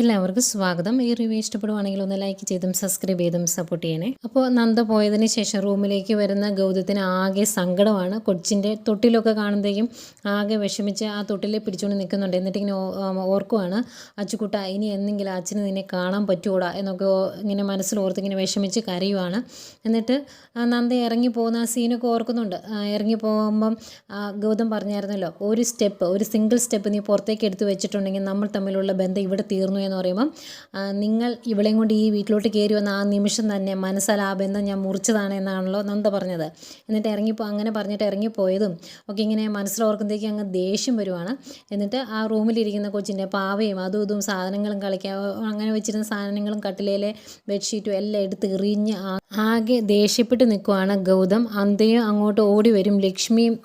എല്ലാവർക്കും സ്വാഗതം. ഈ റിവ്യൂ ഇഷ്ടപ്പെടുവാണെങ്കിൽ ഒന്ന് ലൈക്ക് ചെയ്തും സബ്സ്ക്രൈബ് ചെയ്തും സപ്പോർട്ട് ചെയ്യണേ. അപ്പോൾ നന്ദ പോയതിന് ശേഷം റൂമിലേക്ക് വരുന്ന ഗൗതത്തിന് ആകെ സങ്കടമാണ്. കൊച്ചിന്റെ തൊട്ടിലൊക്കെ കാണുമ്പോഴേക്കും ആകെ വിഷമിച്ച് ആ തൊട്ടിലെ പിടിച്ചുകൊണ്ട് നിൽക്കുന്നുണ്ട്. എന്നിട്ട് ഇങ്ങനെ ഓർക്കുവാണ് അച്ചുക്കുട്ട ഇനി എന്തെങ്കിലും അച്ഛന് നിന്നെ കാണാൻ പറ്റുകൂടാ എന്നൊക്കെ ഇങ്ങനെ മനസ്സിൽ ഓർത്ത് ഇങ്ങനെ വിഷമിച്ച് കരയുവാണ്. എന്നിട്ട് നന്ദ ഇറങ്ങി പോകുന്ന ആ സീനൊക്കെ ഓർക്കുന്നുണ്ട്. ഇറങ്ങി പോകുമ്പം ഗൗതം പറഞ്ഞായിരുന്നല്ലോ ഒരു സ്റ്റെപ്പ് ഒരു സിംഗിൾ സ്റ്റെപ്പ് നീ പുറത്തേക്ക് എടുത്ത് വെച്ചിട്ടുണ്ടെങ്കിൽ നമ്മൾ തമ്മിലുള്ള ബന്ധം ഇവിടെ തീർന്നു എന്ന് പറയുമ്പം നിങ്ങൾ ഇവളെയും കൊണ്ട് ഈ വീട്ടിലോട്ട് കയറി വന്ന ആ നിമിഷം തന്നെ മനസ്സാൽ ബന്ധം ഞാൻ മുറിച്ചതാണ് എന്നാണല്ലോ നന്ദ പറഞ്ഞത്. എന്നിട്ട് ഇറങ്ങിപ്പോ അങ്ങനെ പറഞ്ഞിട്ട് ഇറങ്ങിപ്പോയതും ഒക്കെ ഇങ്ങനെ മനസ്സിലോർക്കുമ്പോഴേക്കും അങ്ങ് ദേഷ്യം വരുവാണ്. എന്നിട്ട് ആ റൂമിലിരിക്കുന്ന കൊച്ചിന്റെ പാവയും അതും ഇതും സാധനങ്ങളും കളിക്കാൻ അങ്ങനെ വെച്ചിരുന്ന സാധനങ്ങളും കട്ടിലേലെ ബെഡ്ഷീറ്റും എല്ലാം എടുത്ത് എറിഞ്ഞ് ആ- ആകെ ദേഷ്യപ്പെട്ട് നിൽക്കുവാണ് ഗൗതം. അന്തയും അങ്ങോട്ട് ഓടി വരും. ലക്ഷ്മിയും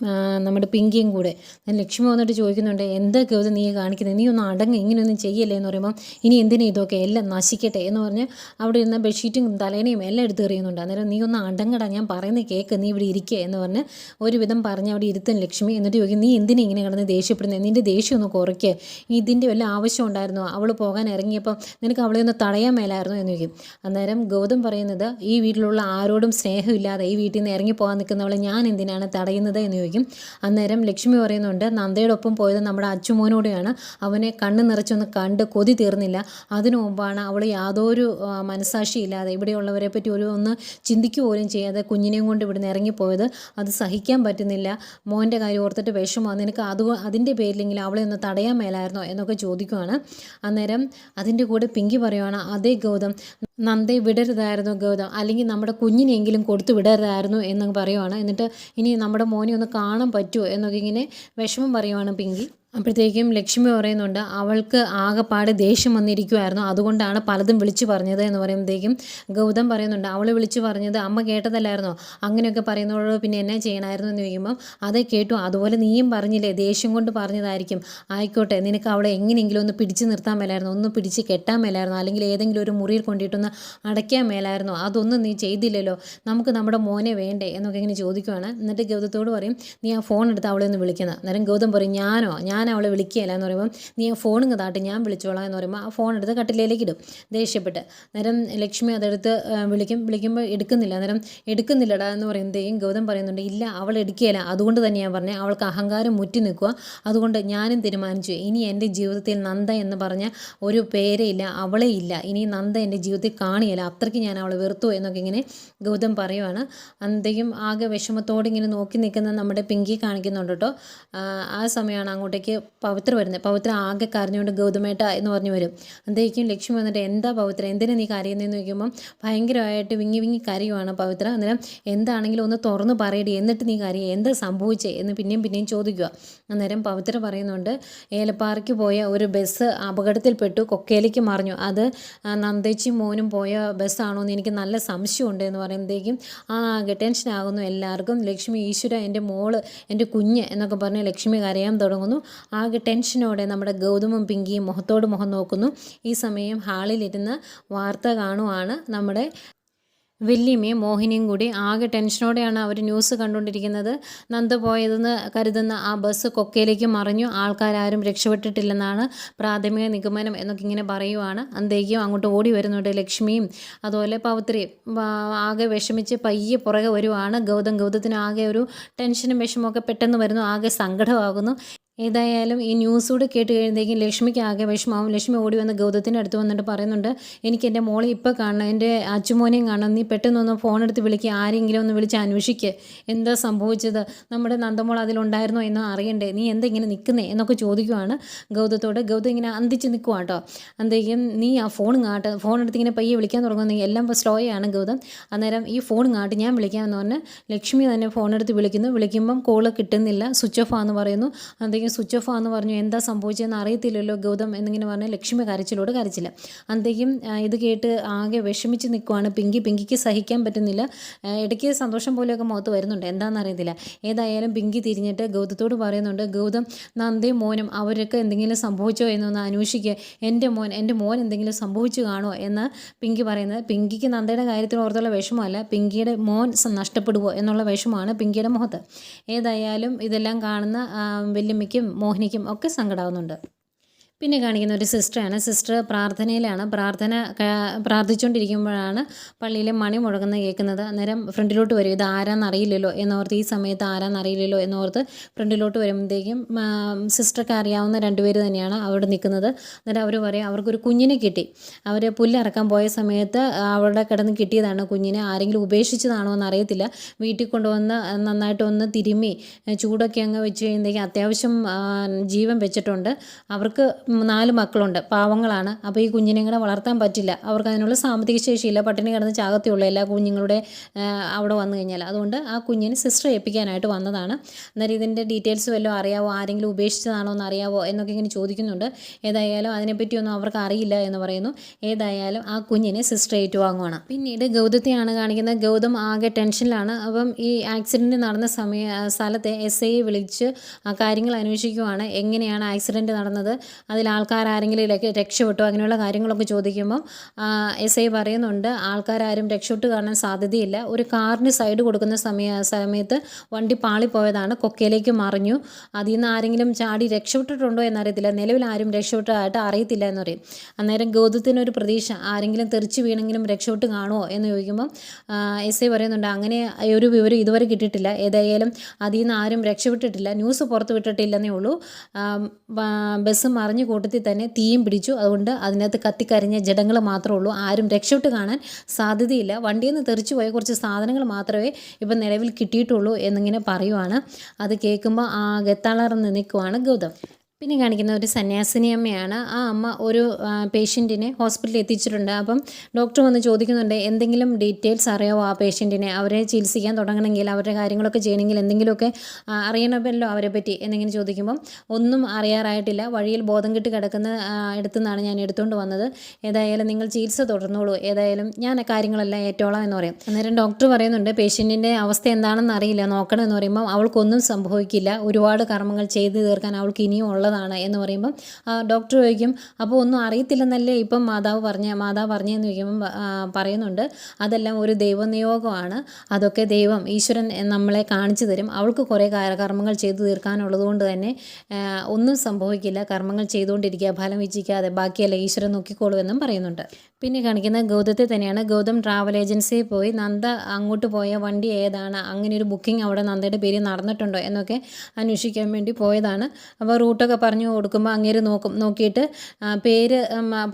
നമ്മുടെ പിങ്കിയും കൂടെ. ലക്ഷ്മി വന്നിട്ട് ചോദിക്കുന്നുണ്ട് എന്താ ഗൗതം നീ കാണിക്കുന്നത് നീ ഒന്ന് അടങ്ങ്. ഇങ്ങനെയൊന്നും ചെയ്യല്ലേ? എന്ന് പറയുമ്പോൾ ഇനി എന്തിനാ ഇതൊക്കെ? എല്ലാം നശിക്കട്ടെ? എന്ന് പറഞ്ഞ് അവിടെ ഇരുന്ന ബെഡ്ഷീറ്റും തലേനയും എല്ലാം എടുത്ത് എറിയുന്നുണ്ട്. അന്നേരം നീ ഒന്ന് അടങ്ങടാ. ഞാൻ പറയുന്നത് കേൾക്ക് നീ ഇവിടെ ഇരിക്കുക എന്ന് പറഞ്ഞ് ഒരുവിധം പറഞ്ഞ് അവിടെ ഇരുത്തും ലക്ഷ്മി. എന്നിട്ട് ചോദിക്കും നീ എന്തിനാ ഇങ്ങനെ കിടന്ന് ദേഷ്യപ്പെടുന്നത് നിന്റെ ദേഷ്യം ഒന്ന് കുറയ്ക്കുക ഇതിന്റെ വല്ല ആവശ്യം ഉണ്ടായിരുന്നോ? അവൾ പോകാൻ ഇറങ്ങിയപ്പോൾ നിനക്ക് അവളെ ഒന്ന് തടയാൻ മേലായിരുന്നോ? എന്ന് ചോദിക്കും. അന്നേരം ഗൗതം പറയുന്നത് ഈ വീട്ടിലുള്ള ആരോടും സ്നേഹമില്ലാതെ ഈ വീട്ടിൽ നിന്ന് ഇറങ്ങി പോകാൻ നിൽക്കുന്നവളെ ഞാൻ എന്തിനാണ് തടയുന്നത് എന്ന് ചോദിക്കും. അന്നേരം ലക്ഷ്മി പറയുന്നുണ്ട് നന്ദയുടെ ഒപ്പം പോയത് നമ്മുടെ അച്ചുമോനോടെയാണ് അവനെ കണ്ണ് നിറച്ചൊന്ന് കണ്ട് കൊതി തീർന്നില്ല. അതിനു മുമ്പാണ് അവൾ യാതൊരു മനസാക്ഷിയില്ലാതെ ഇവിടെയുള്ളവരെ പറ്റി ഒരു ഒന്ന് ചിന്തിക്കുക പോലും ചെയ്യാതെ കുഞ്ഞിനെയും കൊണ്ട് ഇവിടുന്ന് ഇറങ്ങിപ്പോയത് അത് സഹിക്കാൻ പറ്റുന്നില്ല. മോന്റെ കാര്യം ഓർത്തിട്ട് വിഷമമാണ് നിനക്ക് അത് അതിന്റെ പേരിലെങ്കിലും അവളെ ഒന്ന് തടയാൻ മേലായിരുന്നോ എന്നൊക്കെ ചോദിക്കുവാണ്. അന്നേരം അതിന്റെ കൂടെ പിങ്കി പറയുവാണ് അതേ ഗൗതം നന്ദെ വിടരുതായിരുന്നു ഗൗതം. അല്ലെങ്കിൽ നമ്മുടെ കുഞ്ഞിനെങ്കിലും കൊടുത്തു വിടരുതായിരുന്നു എന്ന് പറയുവാണ്. എന്നിട്ട് ഇനി നമ്മുടെ മോനെ ഒന്ന് കാണാൻ പറ്റുമോ എന്നൊക്കെ ഇങ്ങനെ വിഷമം പറയുവാണ് പിങ്കി. അപ്പോഴത്തേക്കും ലക്ഷ്മി പറയുന്നുണ്ട് അവൾക്ക് ആകെപ്പാട് ദേഷ്യം വന്നിരിക്കുമായിരുന്നു അതുകൊണ്ടാണ് പലതും വിളിച്ചു പറഞ്ഞത് എന്ന് പറയുമ്പോഴത്തേക്കും ഗൗതം പറയുന്നുണ്ട് അവൾ വിളിച്ചു പറഞ്ഞത് അമ്മ കേട്ടതല്ലായിരുന്നോ? അങ്ങനെയൊക്കെ പറയുന്നതോട് പിന്നെ എന്നാ ചെയ്യണമായിരുന്നു എന്ന് ചോദിക്കുമ്പം അതേ കേട്ടു. അതുപോലെ നീയും പറഞ്ഞില്ലേ ദേഷ്യം കൊണ്ട് പറഞ്ഞതായിരിക്കും. ആയിക്കോട്ടെ നിനക്ക് അവളെ എങ്ങനെയെങ്കിലും ഒന്ന് പിടിച്ചു നിർത്താൻ മേലായിരുന്നു. ഒന്ന് പിടിച്ച് കെട്ടാൻ മേലായിരുന്നു. അല്ലെങ്കിൽ ഏതെങ്കിലും ഒരു മുറിയിൽ കൊണ്ടിട്ടൊന്ന് അടയ്ക്കാൻ മേലായിരുന്നു. അതൊന്നും നീ ചെയ്തില്ലല്ലോ. നമുക്ക് നമ്മുടെ മോനെ വേണ്ടേ? എന്നൊക്കെ ഇങ്ങനെ ചോദിക്കുവാണ്. എന്നിട്ട് ഗൗതത്തോട് പറയും നീ ആ ഫോൺ എടുത്ത് അവളെ ഒന്ന് വിളിക്കുന്നത് അന്നേരം ഗൗതം പറയും ഞാനോ? ഞാൻ അവളെ വിളിക്കുകയില്ല എന്ന് പറയുമ്പോൾ നീ ഫോണും താട്ട് ഞാൻ വിളിച്ചോളാം എന്ന് പറയുമ്പോൾ ആ ഫോൺ എടുത്ത് കട്ടിലേക്ക് ഇടും ദേഷ്യപ്പെട്ട്. നേരം ലക്ഷ്മി അതെടുത്ത് വിളിക്കും വിളിക്കുമ്പോൾ എടുക്കുന്നില്ല. നേരം എടുക്കുന്നില്ലടാ എന്ന് പറയുമ്പോഴത്തേക്കും ഗൗതം പറയുന്നുണ്ട് ഇല്ല അവൾ എടുക്കുകയില്ല. അതുകൊണ്ട് തന്നെ ഞാൻ പറഞ്ഞത് അവൾക്ക് അഹങ്കാരം മുറ്റി നിൽക്കുക. അതുകൊണ്ട് ഞാനും തീരുമാനിച്ചു ഇനി എന്റെ ജീവിതത്തിൽ നന്ദ എന്ന് പറഞ്ഞ ഒരു പേരേ ഇല്ല അവളെ ഇല്ല. ഇനി നന്ദ എന്റെ ജീവിതത്തിൽ കാണിയല്ല. അത്രയ്ക്ക് ഞാൻ അവളെ വെറുത്തു എന്നൊക്കെ ഇങ്ങനെ ഗൗതം പറയുവാണ്. അന്തയും ആകെ വിഷമത്തോടെ ഇങ്ങനെ നോക്കി നിൽക്കുന്ന നമ്മുടെ പിങ്കി കാണിക്കുന്നുണ്ട് കേട്ടോ. ആ സമയമാണ് അങ്ങോട്ടേക്ക് പവിത്ര വരുന്നത്. പവിത്ര ആകെ കരഞ്ഞുകൊണ്ട് ഗൗതമേട്ട എന്ന് പറഞ്ഞു വരും. അന്തേക്കും ലക്ഷ്മി വന്നിട്ട് എന്താ പവിത്ര? എന്തിനാ നീ കരയുന്നതെന്ന് ചോദിക്കുമ്പം ഭയങ്കരമായിട്ട് വിങ്ങി വിങ്ങി കരയുവാണ് പവിത്ര. അന്നേരം എന്താണെങ്കിലും ഒന്ന് തുറന്ന് പറയടി. എന്നിട്ട് നീ കരയുക എന്താ സംഭവിച്ചേ? എന്ന് പിന്നെയും പിന്നെയും ചോദിക്കുക അന്നേരം പവിത്ര പറയുന്നുണ്ട് ഏലപ്പാറയ്ക്ക് പോയ ഒരു ബസ് അപകടത്തിൽപ്പെട്ടു. കൊക്കയിലേക്ക് മറിഞ്ഞു. അത് നന്ദേച്ചും മോനും പോയ ബസ്സാണോ എന്ന് എനിക്ക് നല്ല സംശയമുണ്ട് എന്ന് പറയുമ്പോഴത്തേക്കും ആകെ ടെൻഷൻ ടെൻഷനാകുന്നു എല്ലാവർക്കും. ലക്ഷ്മി ഈശ്വര എന്റെ മോൾ എന്റെ കുഞ്ഞ് എന്നൊക്കെ പറഞ്ഞ് ലക്ഷ്മി കരയാൻ തുടങ്ങുന്നു. ആകെ ടെൻഷനോടെ നമ്മുടെ ഗൗതമും പിങ്കിയും മുഖത്തോട് മുഖം നോക്കുന്നു. ഈ സമയം ഹാളിലിരുന്ന് വാർത്ത കാണുവാണ് നമ്മുടെ വല്യമ്മയും മോഹിനിയും കൂടി. ആകെ ടെൻഷനോടെയാണ് അവർ ന്യൂസ് കണ്ടുകൊണ്ടിരിക്കുന്നത്. നന്ദ പോയതെന്ന് കരുതുന്ന ആ ബസ് കൊക്കയിലേക്ക് മറിഞ്ഞു. ആൾക്കാരാരും രക്ഷപ്പെട്ടിട്ടില്ലെന്നാണ് പ്രാഥമിക നിഗമനം എന്നൊക്കെ ഇങ്ങനെ പറയുവാണ്. അന്തേക്കും അങ്ങോട്ട് ഓടി വരുന്നുണ്ട് ലക്ഷ്മിയും. അതുപോലെ പവിത്രി ആകെ വിഷമിച്ച് പയ്യെ പുറകെ വരുവാണ് ഗൗതം. ഗൗതത്തിന് ആകെ ഒരു ടെൻഷനും വിഷമമൊക്കെ പെട്ടെന്ന് വരുന്നു. ആകെ സങ്കടമാകുന്നു. ഏതായാലും ഈ ന്യൂസ് കൂടെ കേട്ട് കഴിയുമ്പോഴത്തേക്കും ലക്ഷ്മിക്ക് ആകെ വിഷമാവും ലക്ഷ്മി ഓടി വന്ന് ഗൗതത്തിന്റെ അടുത്ത് വന്നിട്ട് പറയുന്നുണ്ട് എനിക്ക് എന്റെ മോളെ ഇപ്പോൾ കാണണം എന്റെ അച്ചുമോനെയും കാണണം. നീ പെട്ടെന്നൊന്ന് ഫോൺ എടുത്ത് വിളിക്കുക ആരെങ്കിലും ഒന്ന് വിളിച്ച് അന്വേഷിക്കുക എന്താ സംഭവിച്ചത്? നമ്മുടെ നന്ദമോൾ അതിലുണ്ടായിരുന്നോ എന്നോ അറിയണ്ടേ? നീ എന്താ ഇങ്ങനെ നിൽക്കുന്നേ? എന്നൊക്കെ ചോദിക്കുവാണ് ഗൗതത്തോട്. ഗൗതം ഇങ്ങനെ അന്തിച്ച് നിൽക്കുക കേട്ടോ. അന്തേക്കും നീ ആ ഫോൺ കാട്ട്. ഫോൺ എടുത്ത് ഇങ്ങനെ പയ്യെ വിളിക്കാൻ തുടങ്ങുന്നു. എല്ലാം ഇപ്പോൾ സ്ലോ ആണ് ഗൗതം. അന്നേരം ഈ ഫോൺ കാട്ട്. ഞാൻ വിളിക്കാമെന്ന് പറഞ്ഞ് ലക്ഷ്മി തന്നെ ഫോൺ എടുത്ത് വിളിക്കുന്നു. വിളിക്കുമ്പം കോൾ കിട്ടുന്നില്ല. സ്വിച്ച് ഓഫ് ആണെന്ന് പറയുന്നു. അന്തേക്കും സ്വിച്ച് ഓഫ് ആണെന്ന് പറഞ്ഞു. എന്താ സംഭവിച്ചതെന്ന് അറിയത്തില്ലല്ലോ ഗൗതം എന്നിങ്ങനെ പറഞ്ഞ് ലക്ഷ്മി കരച്ചിലോട് കരച്ചില്ല. അന്തേക്കും ഇത് കേട്ട് ആകെ വിഷമിച്ച് നിൽക്കുവാണ് പിങ്കി. പിങ്കിക്ക് സഹിക്കാൻ പറ്റുന്നില്ല. ഇടയ്ക്ക് സന്തോഷം പോലെയൊക്കെ മുഖത്ത് വരുന്നുണ്ട്. എന്താണെന്ന് അറിയത്തില്ല. ഏതായാലും പിങ്കി തിരിഞ്ഞിട്ട് ഗൗതത്തോട് പറയുന്നുണ്ട് ഗൗതം നന്ദേ മോനും അവരൊക്കെ എന്തെങ്കിലും സംഭവിച്ചോ എന്നൊന്ന് അന്വേഷിക്കുക എന്റെ മോൻ എന്റെ മോൻ എന്തെങ്കിലും സംഭവിച്ചു കാണുമോ എന്ന് പിങ്കി പറയുന്നത്. പിങ്കിക്ക് നന്ദയുടെ കാര്യത്തിൽ ഓർത്തുള്ള വിഷമമല്ല. പിങ്കിയുടെ മോൻ നഷ്ടപ്പെടുവോ എന്നുള്ള വിഷമമാണ് പിങ്കിയുടെ മുഖത്ത്. ഏതായാലും ഇതെല്ലാം കാണുന്ന ആ, വല്യമ്മയ്ക്കും മോഹിനിക്കും ഒക്കെ സങ്കടമാകുന്നുണ്ട് പിന്നെ കാണിക്കുന്ന ഒരു സിസ്റ്ററാണ്. സിസ്റ്റർ പ്രാർത്ഥനയിലാണ്. പ്രാർത്ഥന പ്രാർത്ഥിച്ചുകൊണ്ടിരിക്കുമ്പോഴാണ് പള്ളിയിലെ മണി മുഴങ്ങുന്നത് കേൾക്കുന്നത്. അന്നേരം ഫ്രണ്ടിലോട്ട് വരും. ഇത് ആരാന്നറിയില്ലല്ലോ എന്നോർത്ത് ഈ സമയത്ത് ആരാന്നറിയില്ലല്ലോ എന്നോർത്ത് ഫ്രണ്ടിലോട്ട് വരുമ്പോഴത്തേക്കും സിസ്റ്റർക്ക് അറിയാവുന്ന രണ്ടുപേര് തന്നെയാണ് അവിടെ നിൽക്കുന്നത്. അന്നേരം അവർ പറയും അവർക്കൊരു കുഞ്ഞിനെ കിട്ടി. അവർ പുല്ലിറക്കാൻ പോയ സമയത്ത് അവിടെ കിടന്ന് കിട്ടിയതാണ് കുഞ്ഞിനെ. ആരെങ്കിലും ഉപേക്ഷിച്ചതാണോ എന്ന് അറിയത്തില്ല വീട്ടിൽ കൊണ്ടുവന്ന് നന്നായിട്ട് ഒന്ന് തിരുമ്മി ചൂടൊക്കെ അങ്ങ് വെച്ച് കഴിയുമ്പോഴത്തേക്കും അത്യാവശ്യം ജീവൻ വെച്ചിട്ടുണ്ട്. അവർക്ക് നാല് മക്കളുണ്ട്. പാവങ്ങളാണ്. അപ്പോൾ ഈ കുഞ്ഞിനെ ഇങ്ങനെ വളർത്താൻ പറ്റില്ല. അവർക്ക് അതിനുള്ള സാമ്പത്തിക ശേഷിയില്ല. പട്ടിണി കിടന്ന് ചാകത്തിയുള്ള എല്ലാ കുഞ്ഞുങ്ങളുടെ അവിടെ വന്നു കഴിഞ്ഞാൽ. അതുകൊണ്ട് ആ കുഞ്ഞിന് സിസ്റ്റർ ഏൽപ്പിക്കാനായിട്ട് വന്നതാണ്. അന്നേരം ഇതിന്റെ ഡീറ്റെയിൽസ് വല്ലതും അറിയാവോ? ആരെങ്കിലും ഉപേക്ഷിച്ചതാണോ എന്ന് അറിയാവോ? എന്നൊക്കെ ഇങ്ങനെ ചോദിക്കുന്നുണ്ട്. ഏതായാലും അതിനെപ്പറ്റിയൊന്നും അവർക്ക് അറിയില്ല എന്ന് പറയുന്നു. ഏതായാലും ആ കുഞ്ഞിനെ സിസ്റ്റർ ഏറ്റുവാങ്ങുവാണ് പിന്നീട് ഗൗതത്തെയാണ് കാണിക്കുന്നത്. ഗൗതം ആകെ ടെൻഷനിലാണ് അപ്പം ഈ ആക്സിഡന്റ് നടന്ന സമയ സ്ഥലത്തെ എസ് ഐയെ വിളിച്ച് ആ കാര്യങ്ങൾ അന്വേഷിക്കുവാണ്. എങ്ങനെയാണ് ആക്സിഡന്റ് നടന്നത്? അതിൽ ആൾക്കാർ ആരെങ്കിലും രക്ഷപ്പെട്ടോ? അങ്ങനെയുള്ള കാര്യങ്ങളൊക്കെ ചോദിക്കുമ്പോൾ എസ് ഐ പറയുന്നുണ്ട് ആൾക്കാരും രക്ഷപ്പെട്ട് കാണാൻ സാധ്യതയില്ല. ഒരു കാറിന് സൈഡ് കൊടുക്കുന്ന സമയ സമയത്ത് വണ്ടി പാളിപ്പോയതാണ് കൊക്കയിലേക്ക് മറിഞ്ഞു. അതിൽ നിന്ന് ആരെങ്കിലും ചാടി രക്ഷപ്പെട്ടിട്ടുണ്ടോ എന്നറിയത്തില്ല. നിലവിൽ ആരും രക്ഷപ്പെട്ടതായിട്ട് അറിയത്തില്ല എന്ന് പറയും. അന്നേരം ഗൗതത്തിനൊരു പ്രതീക്ഷ ആരെങ്കിലും തെറിച്ച് വീണെങ്കിലും രക്ഷപ്പെട്ട് കാണുമോ എന്ന് ചോദിക്കുമ്പോൾ എസ് ഐ പറയുന്നുണ്ട് അങ്ങനെ ഒരു വിവരം ഇതുവരെ കിട്ടിയിട്ടില്ല. ഏതായാലും അതിൽ നിന്ന് ആരും രക്ഷപ്പെട്ടിട്ടില്ല. ന്യൂസ് പുറത്ത് വിട്ടിട്ടില്ലെന്നേ ഉള്ളൂ ബസ് മറിഞ്ഞ കൂട്ടത്തിൽ തന്നെ തീയും പിടിച്ചു. അതുകൊണ്ട് അതിനകത്ത് കത്തിക്കരിഞ്ഞ ജഡങ്ങൾ മാത്രമേ ഉള്ളൂ. ആരും രക്ഷപ്പെട്ട് കാണാൻ സാധ്യതയില്ല. വണ്ടിയിൽ നിന്ന് തെറിച്ചു പോയ കുറച്ച് സാധനങ്ങൾ മാത്രമേ ഇപ്പം നിലവിൽ കിട്ടിയിട്ടുള്ളൂ എന്നിങ്ങനെ പറയുവാണ്. അത് കേൾക്കുമ്പോൾ ആകെ തളർന്ന് നിൽക്കുവാണ് ഗൗതം. പിന്നെ കാണിക്കുന്ന ഒരു സന്യാസിനി അമ്മയാണ്. ആ അമ്മ ഒരു പേഷ്യന്റിനെ ഹോസ്പിറ്റലിൽ എത്തിച്ചിട്ടുണ്ട്. അപ്പം ഡോക്ടർ വന്ന് ചോദിക്കുന്നുണ്ട് എന്തെങ്കിലും ഡീറ്റെയിൽസ് അറിയാവോ ആ പേഷ്യന്റിനെ അവരെ ചികിത്സിക്കാൻ തുടങ്ങണമെങ്കിൽ അവരുടെ കാര്യങ്ങളൊക്കെ ചെയ്യണമെങ്കിൽ എന്തെങ്കിലുമൊക്കെ അറിയണമല്ലോ അവരെ പറ്റി? എന്നിങ്ങനെ ചോദിക്കുമ്പം ഒന്നും അറിയാറായിട്ടില്ല. വഴിയിൽ ബോധം കിട്ടി കിടക്കുന്ന അടുത്തു അടുത്തുനിന്നാണ് ഞാൻ എടുത്തുകൊണ്ട് വന്നത്. ഏതായാലും നിങ്ങൾ ചികിത്സ തുടർന്നോളൂ. ഏതായാലും ഞാൻ കാര്യങ്ങളെല്ലാം ഏറ്റോളാം എന്ന് പറയും. അന്നേരം ഡോക്ടർ പറയുന്നുണ്ട് പേഷ്യന്റിന്റെ അവസ്ഥ എന്താണെന്ന് അറിയില്ല. നോക്കണം എന്ന് പറയുമ്പോൾ അവൾക്കൊന്നും സംഭവിക്കില്ല. ഒരുപാട് കർമ്മങ്ങൾ ചെയ്തു തീർക്കാൻ അവൾക്ക് ഇനിയും ഉള്ളതാണ് എന്ന് പറയുമ്പം ഡോക്ടർ ചോദിക്കും അപ്പോൾ ഒന്നും അറിയത്തില്ലെന്നല്ലേ ഇപ്പം മാതാവ് പറഞ്ഞ മാതാവ് പറഞ്ഞതെന്ന് ചോദിക്കുമ്പം പറയുന്നുണ്ട്. അതെല്ലാം ഒരു ദൈവനിയോഗമാണ്. അതൊക്കെ ദൈവം ഈശ്വരൻ നമ്മളെ കാണിച്ചു തരും. അവൾക്ക് കുറേ കർമ്മങ്ങൾ ചെയ്തു തീർക്കാനുള്ളത് കൊണ്ട് തന്നെ ഒന്നും സംഭവിക്കില്ല. കർമ്മങ്ങൾ ചെയ്തുകൊണ്ടിരിക്കുക ഫലം വിജയിക്കാതെ ബാക്കിയല്ല ഈശ്വരൻ നോക്കിക്കോളൂ എന്നും പറയുന്നുണ്ട്. പിന്നെ കാണിക്കുന്ന ഗൗതത്തെ തന്നെയാണ് ഗൗതം ട്രാവൽ ഏജൻസിയിൽ പോയി നന്ദ അങ്ങോട്ട് പോയ വണ്ടി ഏതാണ് അങ്ങനെ ഒരു ബുക്കിംഗ് അവിടെ നന്ദയുടെ പേര് നടന്നിട്ടുണ്ടോ എന്നൊക്കെ അന്വേഷിക്കാൻ വേണ്ടി പോയതാണ്. അപ്പോൾ റൂട്ടൊക്കെ പറഞ്ഞു കൊടുക്കുമ്പോൾ അങ്ങേര് നോക്കും നോക്കിയിട്ട് പേര്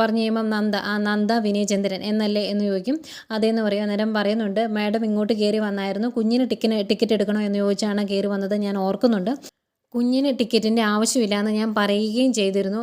പറഞ്ഞു കഴിയുമ്പം നന്ദ ആ നന്ദ വിനയചന്ദ്രൻ എന്നല്ലേ എന്ന് ചോദിക്കും. അതേന്ന് പറയും അന്നേരം പറയുന്നുണ്ട് മാഡം ഇങ്ങോട്ട് കയറി വന്നായിരുന്നു കുഞ്ഞിന് ടിക്കറ്റ് ടിക്കറ്റ് എടുക്കണോ എന്ന് ചോദിച്ചാണ് കയറി വന്നത് ഞാൻ ഓർക്കുന്നുണ്ട്. കുഞ്ഞിന് ടിക്കറ്റിന്റെ ആവശ്യമില്ല എന്ന് ഞാൻ പറയുകയും ചെയ്തിരുന്നു.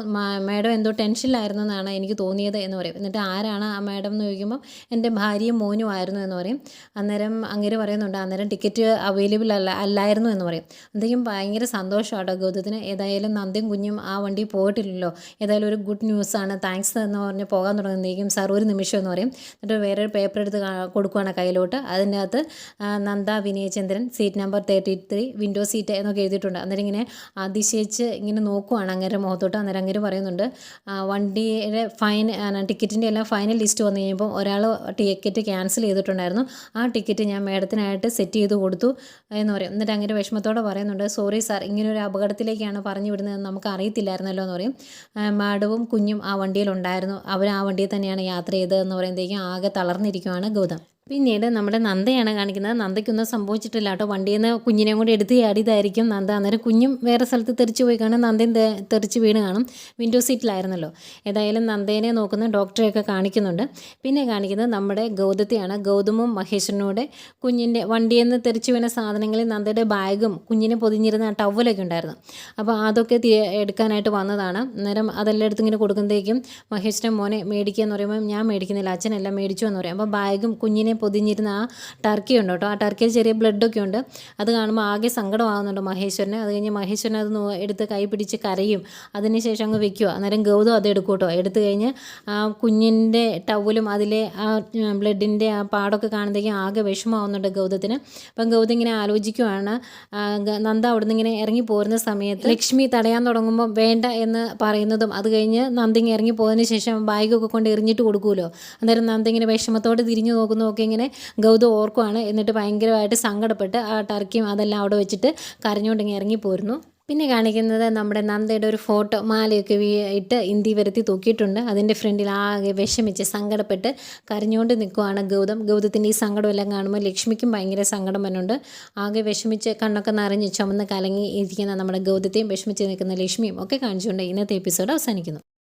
മാഡം എന്തോ ടെൻഷനിലായിരുന്നു എന്നാണ് എനിക്ക് തോന്നിയത് എന്ന് പറയും. എന്നിട്ട് ആരാണ് ആ മാഡം എന്ന് ചോദിക്കുമ്പോൾ എന്റെ ഭാര്യയും മോനും ആയിരുന്നു എന്ന് പറയും. അന്നേരം അങ്ങനെ പറയുന്നുണ്ട്. അന്നേരം ടിക്കറ്റ് അവൈലബിൾ അല്ല അല്ലായിരുന്നു എന്ന് പറയും. എന്തെങ്കിലും ഭയങ്കര സന്തോഷമാണ് ഗൗതത്തിന്. ഏതായാലും നന്ദിയും കുഞ്ഞും ആ വണ്ടി പോയിട്ടില്ലല്ലോ. ഏതായാലും ഒരു ഗുഡ് ന്യൂസാണ് താങ്ക്സ് എന്ന് പറഞ്ഞ് പോകാൻ തുടങ്ങുന്നതേക്കും സാർ ഒരു നിമിഷം എന്ന് പറയും. എന്നിട്ട് വേറെ ഒരു പേപ്പർ എടുത്ത് കൊടുക്കുകയാണ് കയ്യിലോട്ട്. അതിന്റെ അകത്ത് Nanda Vinayachandran seat number thirty three window seat എന്നൊക്കെ എഴുതിയിട്ടുണ്ട്. അന്നേരം ഇങ്ങനെ അതിശയിച്ച് ഇങ്ങനെ നോക്കുവാണ്. അങ്ങേരെ മുഖത്തോട്ട് അന്നേരം അങ്ങേര് പറയുന്നുണ്ട് വണ്ടിയുടെ ഫൈൻ ടിക്കറ്റിന്റെ എല്ലാം ഫൈനൽ ലിസ്റ്റ് വന്നു കഴിയുമ്പോൾ ഒരാൾ ടിക്കറ്റ് ക്യാൻസൽ ചെയ്തിട്ടുണ്ടായിരുന്നു. ആ ടിക്കറ്റ് ഞാൻ മേഡത്തിനായിട്ട് സെറ്റ് ചെയ്ത് കൊടുത്തു എന്ന് പറയും. എന്നിട്ട് അങ്ങനെ വിഷമത്തോടെ പറയുന്നുണ്ട് സോറി സാർ ഇങ്ങനെ ഒരു അപകടത്തിലേക്കാണ് പറഞ്ഞു വിടുന്നത് നമുക്ക് അറിയത്തില്ലായിരുന്നല്ലോ എന്ന് പറയും. മാഡവും കുഞ്ഞും ആ വണ്ടിയിലുണ്ടായിരുന്നു അവർ ആ വണ്ടിയിൽ തന്നെയാണ് യാത്ര ചെയ്തതെന്ന് പറയുമ്പോഴത്തേക്കും ആകെ തളർന്നിരിക്കുവാണ് ഗൗതം. പിന്നീട് നമ്മുടെ നന്ദയാണ് കാണിക്കുന്നത്. നന്ദയ്ക്കൊന്നും സംഭവിച്ചിട്ടില്ല കേട്ടോ വണ്ടിയിൽ നിന്ന് കുഞ്ഞിനെയും കൂടി എടുത്ത് ചാടിയതായിരിക്കും. നന്ദ അന്നേരം കുഞ്ഞും വേറെ സ്ഥലത്ത് തെറിച്ച് പോയി കാണും. നന്ദയും തെറിച്ച് വീണ് കാണും. വിൻഡോ സീറ്റിലായിരുന്നല്ലോ. ഏതായാലും നന്ദേനെ നോക്കുന്ന ഡോക്ടറെയൊക്കെ കാണിക്കുന്നുണ്ട്. പിന്നെ കാണിക്കുന്നത് നമ്മുടെ ഗൗതത്തെയാണ്. ഗൗതമും മഹേശ്വരനൂടെ കുഞ്ഞിന്റെ വണ്ടിയിൽ നിന്ന് തെറിച്ച് വീണ സാധനങ്ങളിൽ നന്ദയുടെ ബാഗും കുഞ്ഞിനെ പൊതിഞ്ഞിരുന്ന ടവലൊക്കെ ഉണ്ടായിരുന്നു. അപ്പോൾ അതൊക്കെ എടുക്കാനായിട്ട് വന്നതാണ്. അന്നേരം അതെല്ലാം എടുത്ത് ഇങ്ങനെ കൊടുക്കുമ്പോഴേക്കും മഹേശ്വരൻ മോനെ മേടിക്കുക എന്ന് പറയുമ്പോൾ ഞാൻ മേടിക്കുന്നില്ല. അച്ഛനെല്ലാം മേടിച്ചു എന്ന് പറയും. അപ്പോൾ ബാഗും കുഞ്ഞിനെ പൊതിഞ്ഞിരുന്ന ആ ടർക്കി ഉണ്ട് കേട്ടോ. ആ ടർക്കിയിൽ ചെറിയ ബ്ലഡൊക്കെ ഉണ്ട്. അത് കാണുമ്പോൾ ആകെ സങ്കടമാകുന്നുണ്ട് മഹേശ്വരന്. അത് കഴിഞ്ഞ് മഹേശ്വരൻ അത് എടുത്ത് കൈ പിടിച്ച് കരയും. അതിനുശേഷം അങ്ങ് വെക്കുക. അന്നേരം ഗൗതം അത് എടുക്കും കേട്ടോ. എടുത്തു കഴിഞ്ഞ് ആ കുഞ്ഞിന്റെ ടവലും അതിലെ ആ ബ്ലഡിന്റെ ആ പാടൊക്കെ കാണുമ്പോഴേക്കും ആകെ വിഷമമാവുന്നുണ്ട് ഗൗതത്തിന്. അപ്പം ഗൗതം ഇങ്ങനെ ആലോചിക്കുവാണ്. നന്ദ അവിടെ നന്ദ അവിടുന്ന് ഇങ്ങനെ ഇറങ്ങി പോരുന്ന സമയത്ത് ലക്ഷ്മി തടയാൻ തുടങ്ങുമ്പോൾ വേണ്ട എന്ന് പറയുന്നതും അത് കഴിഞ്ഞ് നന്ദ ഇങ്ങനെ ഇറങ്ങി പോയതിന് ശേഷം ബാഗൊക്കെ കൊണ്ട് എറിഞ്ഞിട്ട് കൊടുക്കുമല്ലോ അന്നേരം നന്ദ ഇങ്ങനെ വിഷമത്തോടെ തിരിഞ്ഞു നോക്കുന്നതൊക്കെ ഇങ്ങനെ ഗൗതം ഓർക്കുവാണ് എന്നിട്ട് ഭയങ്കരമായിട്ട് സങ്കടപ്പെട്ട് ആ ടർക്കിയും അതെല്ലാം അവിടെ വെച്ചിട്ട് കരഞ്ഞുകൊണ്ട് ഇങ്ങനെ ഇറങ്ങി പോരുന്നു. പിന്നെ കാണിക്കുന്നത് നമ്മുടെ നന്ദയുടെ ഒരു ഫോട്ടോ മാലയൊക്കെ ഇട്ട് ഇന്ത്യ വരുത്തി തൂക്കിയിട്ടുണ്ട്. അതിന്റെ ഫ്രണ്ടിൽ ആകെ വിഷമിച്ച് സങ്കടപ്പെട്ട് കരഞ്ഞുകൊണ്ട് നിൽക്കുവാണ് ഗൗതം. ഗൗതത്തിന്റെ ഈ സങ്കടമെല്ലാം കാണുമ്പോൾ ലക്ഷ്മിക്കും ഭയങ്കര സങ്കടം വരുന്നുണ്ട് ആകെ വിഷമിച്ച് കണ്ണൊക്കെ നിറഞ്ഞ് ചുമന്ന് കലങ്ങി ഇരിക്കുന്ന നമ്മുടെ ഗൗതത്തെയും വിഷമിച്ച് നിൽക്കുന്ന ലക്ഷ്മിയും ഒക്കെ കാണിച്ചുകൊണ്ട് ഇന്നത്തെ എപ്പിസോഡ് അവസാനിക്കുന്നു.